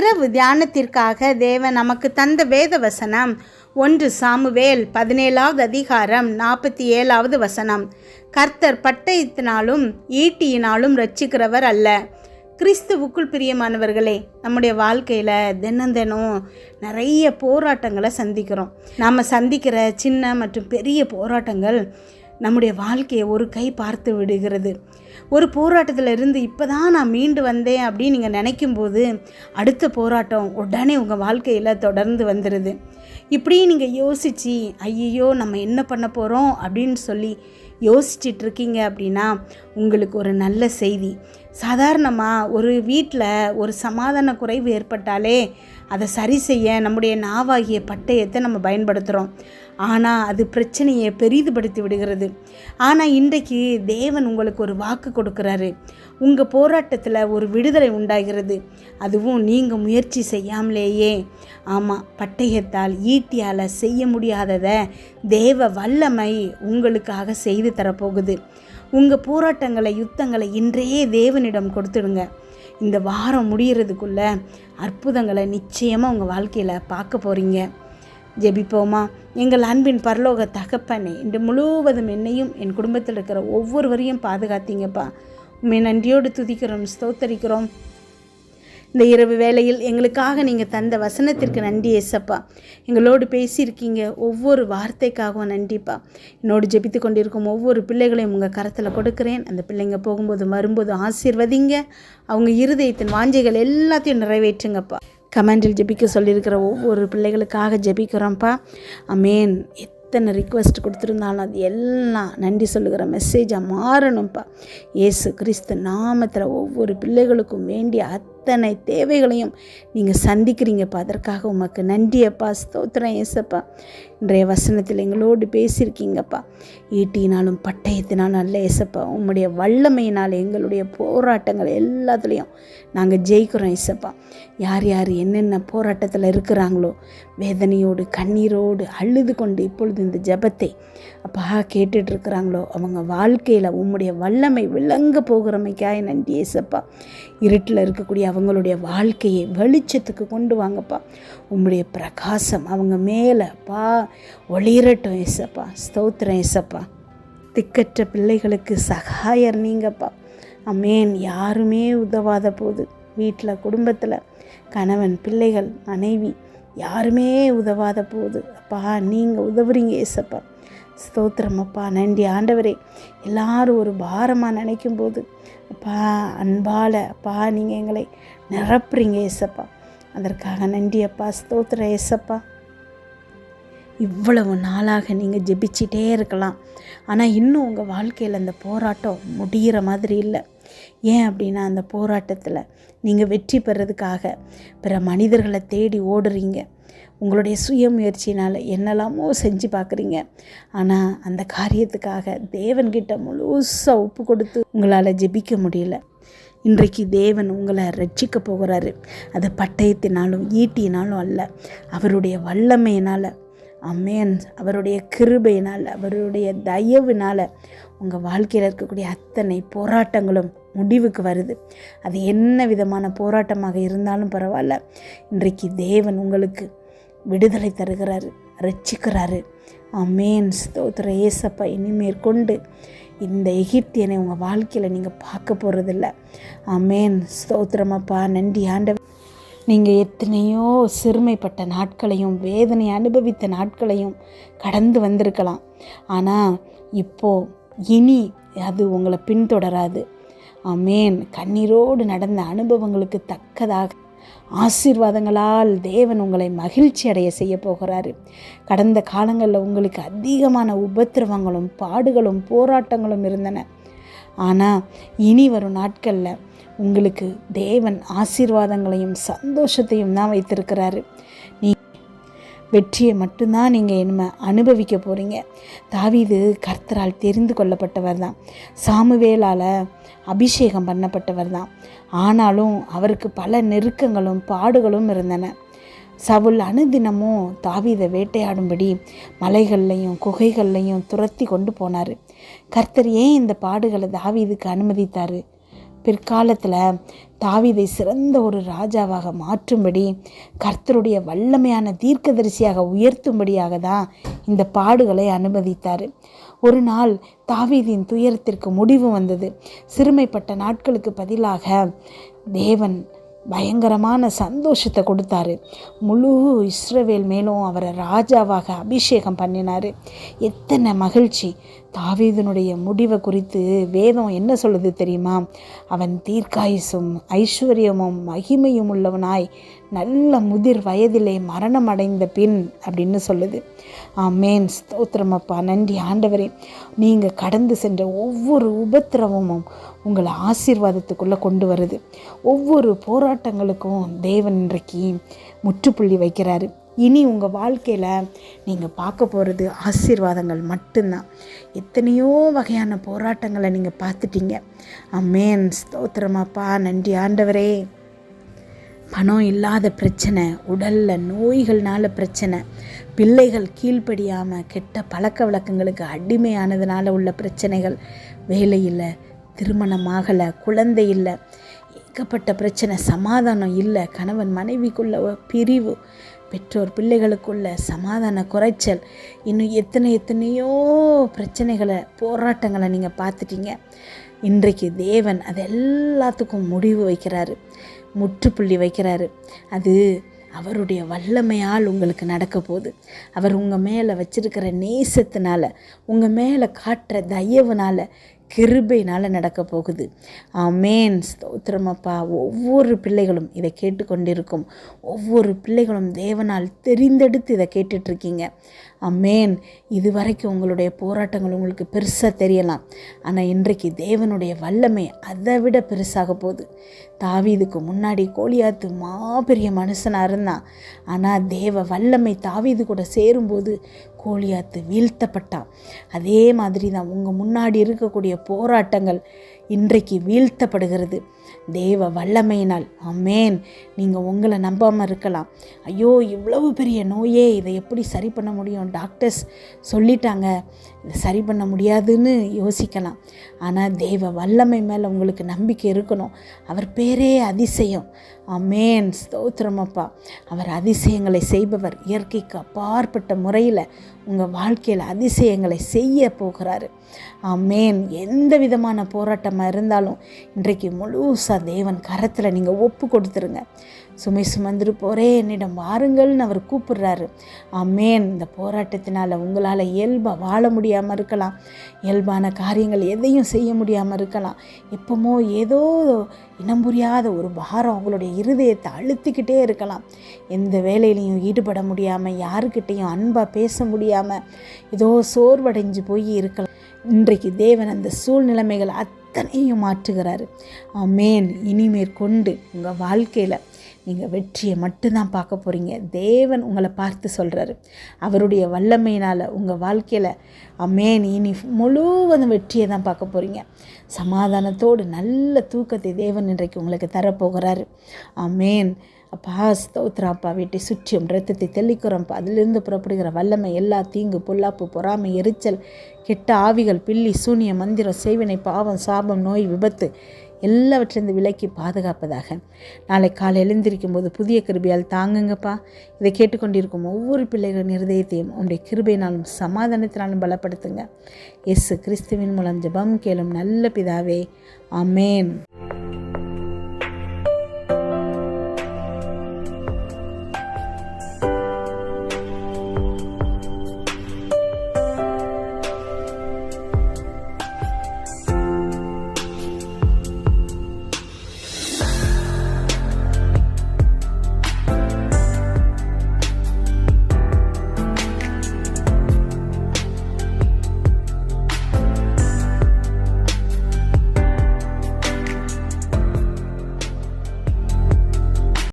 இரவு தியானத்திற்காக தேவன் நமக்கு தந்த வேத வசனம் ஒன்று சாமுவேல் பதினேழாவது அதிகாரம் நாற்பத்தி ஏழாவது வசனம். கர்த்தர் பட்டயத்தினாலும் ஈட்டியினாலும் ரட்சிக்கிறவர் அல்ல. கிறிஸ்துவுக்குள் பிரியமானவர்களே நம்முடைய வாழ்க்கையில் தினம் தினம் நிறைய போராட்டங்களை சந்திக்கிறோம். நாம் சந்திக்கிற சின்ன மற்றும் பெரிய போராட்டங்கள் நம்முடைய வாழ்க்கையை ஒரு கை பார்த்து விடுகிறது. ஒரு போராட்டத்தில் இருந்து இப்போ தான் நான் மீண்டு வந்தேன் அப்படின்னு நீங்கள் நினைக்கும்போது அடுத்த போராட்டம் உடனே உங்கள் வாழ்க்கையில் தொடர்ந்து வந்துடுது இப்படி நீங்கள் யோசித்து ஐயையோ நம்ம என்ன பண்ண போகிறோம் அப்படின்னு சொல்லி யோசிச்சிட்டு இருக்கீங்க அப்படின்னா உங்களுக்கு ஒரு நல்ல செய்தி. சாதாரணமாக ஒரு வீட்டில் ஒரு சமாதான குறைவு ஏற்பட்டாலே அதை சரி செய்ய நம்முடைய நாவாகிய பட்டயத்தை நம்ம பயன்படுத்துகிறோம் ஆனால் அது பிரச்சனையை பெரிதுபடுத்தி விடுகிறது. ஆனால் இன்றைக்கு தேவன் உங்களுக்கு ஒரு வாக்கு கொடுக்குறாரு. உங்கள் போராட்டத்தில் ஒரு விடுதலை உண்டாகிறது. அதுவும் நீங்கள் முயற்சி செய்யாமலேயே. ஆமாம் பட்டயத்தால் ஈட்டியால் செய்ய முடியாததை தேவ வல்லமை உங்களுக்காக செய்து தரப்போகுது. உங்கள் போராட்டங்களை யுத்தங்களை இன்றையே தேவனிடம் கொடுத்துடுங்க. இந்த வாரம் முடிகிறதுக்குள்ள அற்புதங்களை நிச்சயமாக உங்கள் வாழ்க்கையில் பார்க்க போகிறீங்க ஜெபிப்போமா? எங்கள் அன்பின் பரலோக தகப்பனே இன்று முழுவதும் என்னையும் என் குடும்பத்தில் இருக்கிற ஒவ்வொருவரையும் பாதுகாத்தீங்கப்பா. உண்மை நன்றியோடு துதிக்கிறோம் ஸ்தோத்தரிக்கிறோம். இந்த இரவு வேளையில் எங்களுக்காக நீங்கள் தந்த வசனத்திற்கு நன்றி ஏசப்பா. எங்களோடு பேசியிருக்கீங்க ஒவ்வொரு வார்த்தைக்காகவும் நன்றிப்பா. என்னோடு ஜெபித்து கொண்டிருக்கும் ஒவ்வொரு பிள்ளைகளையும் உங்கள் கரத்தில் கொடுக்குறேன். அந்த பிள்ளைங்க போகும்போது வரும்போது ஆசீர்வதிங்க. அவங்க இருதயத்தின் வாஞ்சைகள் எல்லாத்தையும் நிறைவேற்றுங்கப்பா. கமெண்டில் ஜெபிக்க சொல்லியிருக்கிற ஒவ்வொரு பிள்ளைகளுக்காக ஜெபிக்கிறோம்ப்பா. அமேன் எத்தனை ரிக்வெஸ்ட் கொடுத்துருந்தாலும் அது எல்லாம் நன்றி சொல்லுகிற மெசேஜாக மாறணும்ப்பா. ஏசு கிறிஸ்து நாமத்தில் ஒவ்வொரு பிள்ளைகளுக்கும் வேண்டிய அத்தனை தேவைகளையும் நீங்கள் சந்திக்கிறீங்கப்பா. அதற்காக உமக்கு நன்றியப்பா ஸ்தோத்திரம் ஏசப்பா இன்றைய வசனத்தில் எங்களோடு பேசியிருக்கீங்கப்பா. ஈட்டினாலும் பட்டயத்தினாலும் அல்ல ஏசப்பா உம்முடைய வல்லமையினால் எங்களுடைய போராட்டங்கள் எல்லாத்துலேயும் நாங்கள் ஜெயிக்கிறோம் ஏசப்பா யார் யார் என்னென்ன போராட்டத்தில் இருக்கிறாங்களோ வேதனையோடு கண்ணீரோடு அழுது கொண்டு இப்பொழுது இந்த ஜபத்தை அப்பா கேட்டுட்டு இருக்கிறாங்களோ அவங்க வாழ்க்கையில் உம்முடைய வல்லமை விளங்க போகிறமைக்காய் நன்றி ஏசப்பா இருட்டில் இருக்கக்கூடிய அவங்களுடைய வாழ்க்கையை வெளிச்சத்துக்கு கொண்டு வாங்கப்பா. உம்முடைய பிரகாசம் அவங்க மேலே பா ஒளிரட்டும் ஏசப்பா. ஸ்தோத்திரம் ஏசப்பா. திக்கற்ற பிள்ளைகளுக்கு சகாயர் நீங்கப்பா. அமேன். யாருமே உதவாத போது வீட்டில் குடும்பத்தில் கணவன் பிள்ளைகள் மனைவி யாருமே உதவாத போது அப்பா நீங்கள் உதவுறீங்க ஏசப்பா. ஸ்தோத்திரமப்பா. நன்றி ஆண்டவரே. எல்லாரும் ஒரு பாரமாக நினைக்கும் போது அப்பா அன்பால் அப்பா நீங்கள் எங்களை நிரப்புறீங்க ஏசப்பா. அதற்காக நன்றி அப்பா ஸ்தோத்திர ஏசப்பா. இவ்வளவு நாளாக நீங்கள் ஜெபிச்சிட்டே இருக்கலாம். ஆனால் இன்னும் உங்கள் வாழ்க்கையில் அந்த போராட்டம் முடிகிற மாதிரி இல்லை. ஏன் அப்படின்னா அந்த போராட்டத்தில் நீங்கள் வெற்றி பெறதுக்காக பிற மனிதர்களை தேடி ஓடுறீங்க. உங்களுடைய சுய முயற்சினால் என்னெல்லாமோ செஞ்சு பார்க்குறீங்க. ஆனால் அந்த காரியத்துக்காக தேவன்கிட்ட முழுசாக ஒப்பு கொடுத்து உங்களால் ஜெபிக்க முடியல. இன்றைக்கு தேவன் உங்களை ரட்சிக்க போகிறாரு. அது பட்டயத்தினாலும் ஈட்டியினாலும் அல்ல. அவருடைய வல்லமையினால் அம்மேன் அவருடைய கிருபையினால் அவருடைய தயவுனால் உங்கள் வாழ்க்கையில் இருக்கக்கூடிய அத்தனை போராட்டங்களும் முடிவுக்கு வருது. அது என்ன விதமான போராட்டமாக இருந்தாலும் பரவாயில்ல. இன்றைக்கு தேவன் உங்களுக்கு விடுதலை தருகிறாரு ரட்சிக்கிறாரு. அமேன் ஸ்தோத்திர ஏசப்பா இனிமேற்கொண்டு இந்த எகிப்தியனை உங்கள் வாழ்க்கையில் நீங்கள் பார்க்க போகிறதில்ல அமேன் ஸ்தோத்திரமப்பா நன்றி ஆண்டவர். நீங்கள் எத்தனையோ சிறுமைப்பட்ட நாட்களையும் வேதனை அனுபவித்த நாட்களையும் கடந்து வந்திருக்கலாம். ஆனால் இப்போது இனி அது உங்களை பின்தொடராது. அமேன் கண்ணீரோடு நடந்த அனுபவங்களுக்கு தக்கதாக ஆசீர்வாதங்களால் தேவன் உங்களை மகிழ்ச்சி அடைய செய்ய போகிறாரு. கடந்த காலங்களில் உங்களுக்கு அதிகமான உபத்திரவங்களும் பாடுகளும் போராட்டங்களும் இருந்தன. ஆனால் இனி வரும் நாட்களில் உங்களுக்கு தேவன் ஆசீர்வாதங்களையும் சந்தோஷத்தையும் தான் வைத்திருக்கிறாரு. நீ வெற்றியை மட்டும்தான் நீங்கள் என்ன அனுபவிக்க போகிறீங்க தாவிது கர்த்தரால் தெரிந்து கொள்ளப்பட்டவர் தான். சாமுவேலால் அபிஷேகம் பண்ணப்பட்டவர் தான். ஆனாலும் அவருக்கு பல நெருக்கங்களும் பாடுகளும் இருந்தன. சவுல் அனுதினமும் தாவீதை வேட்டையாடும்படி மலைகள்லையும் குகைகள்லையும் துரத்தி கொண்டு போனார். கர்த்தர் ஏன் இந்த பாடுகளை தாவீதுக்கு அனுமதித்தார்? பிற்காலத்தில் தாவீதை சிறந்த ஒரு ராஜாவாக மாற்றும்படி கர்த்தருடைய வல்லமையான தீர்க்கதரிசியாக உயர்த்தும்படியாக தான் இந்த பாடுகளை அனுமதித்தார். ஒரு நாள் தாவீதின் துயரத்திற்கு முடிவு வந்தது. சிறுமைப்பட்ட நாட்களுக்கு பதிலாக தேவன் பயங்கரமான சந்தோஷத்தை கொடுத்தாரு. முழு இஸ்ரவேல் மேலும் அவரை ராஜாவாக அபிஷேகம் பண்ணினார். எத்தனை மகிழ்ச்சி. தாவீதனுடைய முடிவை குறித்து வேதம் என்ன சொல்லுது தெரியுமா? அவன் தீர்க்காயுசும் ஐஸ்வர்யமும் மகிமையும் உள்ளவனாய் நல்ல முதிர் வயதிலே மரணம் அடைந்த பின் அப்படின்னு சொல்லுது. ஆமேன். ஸ்தோத்திரமப்பா. நன்றி ஆண்டவரே. நீங்கள் கடந்து சென்ற ஒவ்வொரு உபத்திரவமும் உங்களை ஆசீர்வாதத்துக்குள்ளே கொண்டு வருது. ஒவ்வொரு போராட்டங்களுக்கும் தேவன் இன்றைக்கு முற்றுப்புள்ளி வைக்கிறாரு. இனி உங்கள் வாழ்க்கையில் நீங்கள் பார்க்க போகிறது ஆசீர்வாதங்கள் மட்டும்தான். எத்தனையோ வகையான போராட்டங்களை நீங்கள் பார்த்துட்டீங்க. அம்மேன் ஸ்தோத்திரமாப்பா. நன்றி ஆண்டவரே. பணம் இல்லாத பிரச்சனை உடலில் நோய்கள்னால பிரச்சனை பிள்ளைகள் கீழ்ப்படியாமல் கெட்ட பழக்க வழக்கங்களுக்கு அடிமையானதுனால உள்ள பிரச்சனைகள் வேலையில் திருமணமாகலை குழந்தை இல்லை ஏகப்பட்ட பிரச்சனை சமாதானம் இல்லை கணவன் மனைவிக்குள்ள பிரிவு பெற்றோர் பிள்ளைகளுக்குள்ள சமாதான குறைச்சல் இன்னும் எத்தனை எத்தனையோ பிரச்சனைகளை போராட்டங்களை நீங்கள் பார்த்துட்டீங்க. இன்றைக்கு தேவன் அது எல்லாத்துக்கும் முடிவு வைக்கிறாரு. முற்றுப்புள்ளி வைக்கிறாரு. அது அவருடைய வல்லமையால் உங்களுக்கு நடக்க போகுது. அவர் உங்கள் மேலே வச்சிருக்கிற நேசத்தினால உங்கள் மேலே காட்டுற தயவுனால் கிருபைனால் நடக்க போகுது. ஆமேன். ஸ்தோத்திரமப்பா ஒவ்வொரு பிள்ளைகளும் இதை கேட்டுக்கொண்டிருக்கும். ஒவ்வொரு பிள்ளைகளும் தேவனால் தெரிந்தெடுத்து இதை கேட்டுட்ருக்கீங்க. அம்மேன் இது வரைக்கும் உங்களுடைய போராட்டங்கள் உங்களுக்கு பெருசாக தெரியலாம். ஆனால் இன்றைக்கு தேவனுடைய வல்லமை அதை விட பெருசாக போகுது. தாவீதுக்கு முன்னாடி கோலியாத்து மாபெரிய மனுஷனாக இருந்தான். ஆனால் தேவ வல்லமை தாவீது கூட சேரும்போது கோழியாத்து வீழ்த்தப்பட்டான். அதே மாதிரி தான் உங்கள் முன்னாடி இருக்கக்கூடிய போராட்டங்கள் இன்றைக்கு வீழ்த்தப்படுகிறது. தேவ வல்லமையினால். அம்மேன் நீங்கள் உங்களை நம்பாமல் இருக்கலாம். ஐயோ இவ்வளவு பெரிய நோயே. இதை எப்படி சரி பண்ண முடியும்? டாக்டர்ஸ் சொல்லிட்டாங்க. இதை சரி பண்ண முடியாதுன்னு யோசிக்கலாம். ஆனால் தேவ வல்லமை மேலே உங்களுக்கு நம்பிக்கை இருக்கணும். அவர் பேரே அதிசயம். அமேன் ஸ்தோத்திரமப்பா அவர் அதிசயங்களை செய்பவர். இயற்கைக்கு அப்பாற்பட்ட முறையில் உங்கள் வாழ்க்கையில் அதிசயங்களை செய்ய போகிறாரு. அமேன் எந்த விதமான போராட்டமாக இருந்தாலும் இன்றைக்கு முழுசாக தேவன் கரத்தில் நீங்கள் ஒப்பு கொடுத்துருங்க. சுமை சுமந்துரு போரே என்னிடம் வாருங்கள்னு அவர் கூப்பிடுறாரு. அம்மேன் இந்த போராட்டத்தினால் உங்களால் இயல்பாக வாழ முடியாமல் இருக்கலாம். இயல்பான காரியங்கள் எதையும் செய்ய முடியாமல் இருக்கலாம். எப்பமோ ஏதோ இனம் புரியாத ஒரு பாரம் அவங்களுடைய இருதயத்தை அழுத்திக்கிட்டே இருக்கலாம். எந்த வேலையிலையும் ஈடுபட முடியாமல் யாருக்கிட்டேயும் அன்பாக பேச முடியாமல் ஏதோ சோர்வடைஞ்சு போய் இருக்கலாம். இன்றைக்கு தேவன் அந்த சூழ்நிலைமைகள் அத்தனையும் மாற்றுகிறாரு. ஆமேன். இனிமேற்கொண்டு உங்கள் வாழ்க்கையில் நீங்கள் வெற்றியை மட்டும்தான் பார்க்க போகிறீங்க தேவன் உங்களை பார்த்து சொல்கிறாரு அவருடைய வல்லமையினால் உங்கள் வாழ்க்கையில் அமேன் இனி முழுவதும் வெற்றியை தான் பார்க்க போகிறீங்க சமாதானத்தோடு நல்ல தூக்கத்தை தேவன் இன்றைக்கு உங்களுக்கு தரப்போகிறாரு. அமேன் அப்பா ஸ்தோத்ராப்பா வீட்டை சுற்றியும் ரத்தத்தை தெளிக்கிறோம்ப்பா அதிலிருந்து புறப்படுகிற வல்லமை எல்லா தீங்கு பொல்லாப்பு பொறாமை எரிச்சல் கெட்ட ஆவிகள் பில்லி சூனிய மந்திரம் செய்வினை பாவம் சாபம் நோய் விபத்து எல்லாவற்றிலிருந்து விலக்கி பாதுகாப்பதாக. நாளை காலை எழுந்திருக்கும் போது புதிய கிருபையால் தாங்குங்கப்பா. இதை கேட்டுக்கொண்டிருக்கும் ஒவ்வொரு பிள்ளைகளின் இருதயத்தையும் உங்களுடைய கிருபையினாலும் சமாதானத்தினாலும் பலப்படுத்துங்க. எஸ் கிறிஸ்துவின் மூலம் ஜபம் கேளும் நல்ல பிதாவே. அமேன்